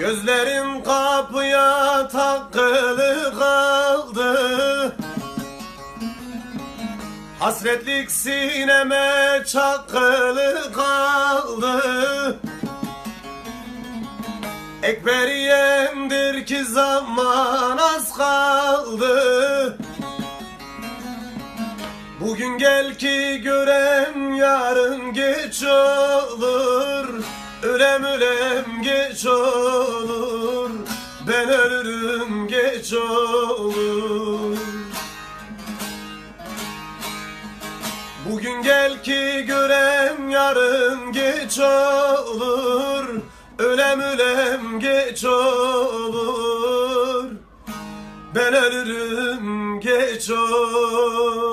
Gözlerim kapıya takılı kaldı. Hasretlik sineme çakılı kaldı. Ekberiyemdir ki zaman az kaldı. Bugün gel ki görem yarın geç olur. Ölem ölem geç olur Ben ölürüm geç olur. Bugün gel ki görem yarın geç olur. Ölem ölem geç olur. Ben ölürüm geç olur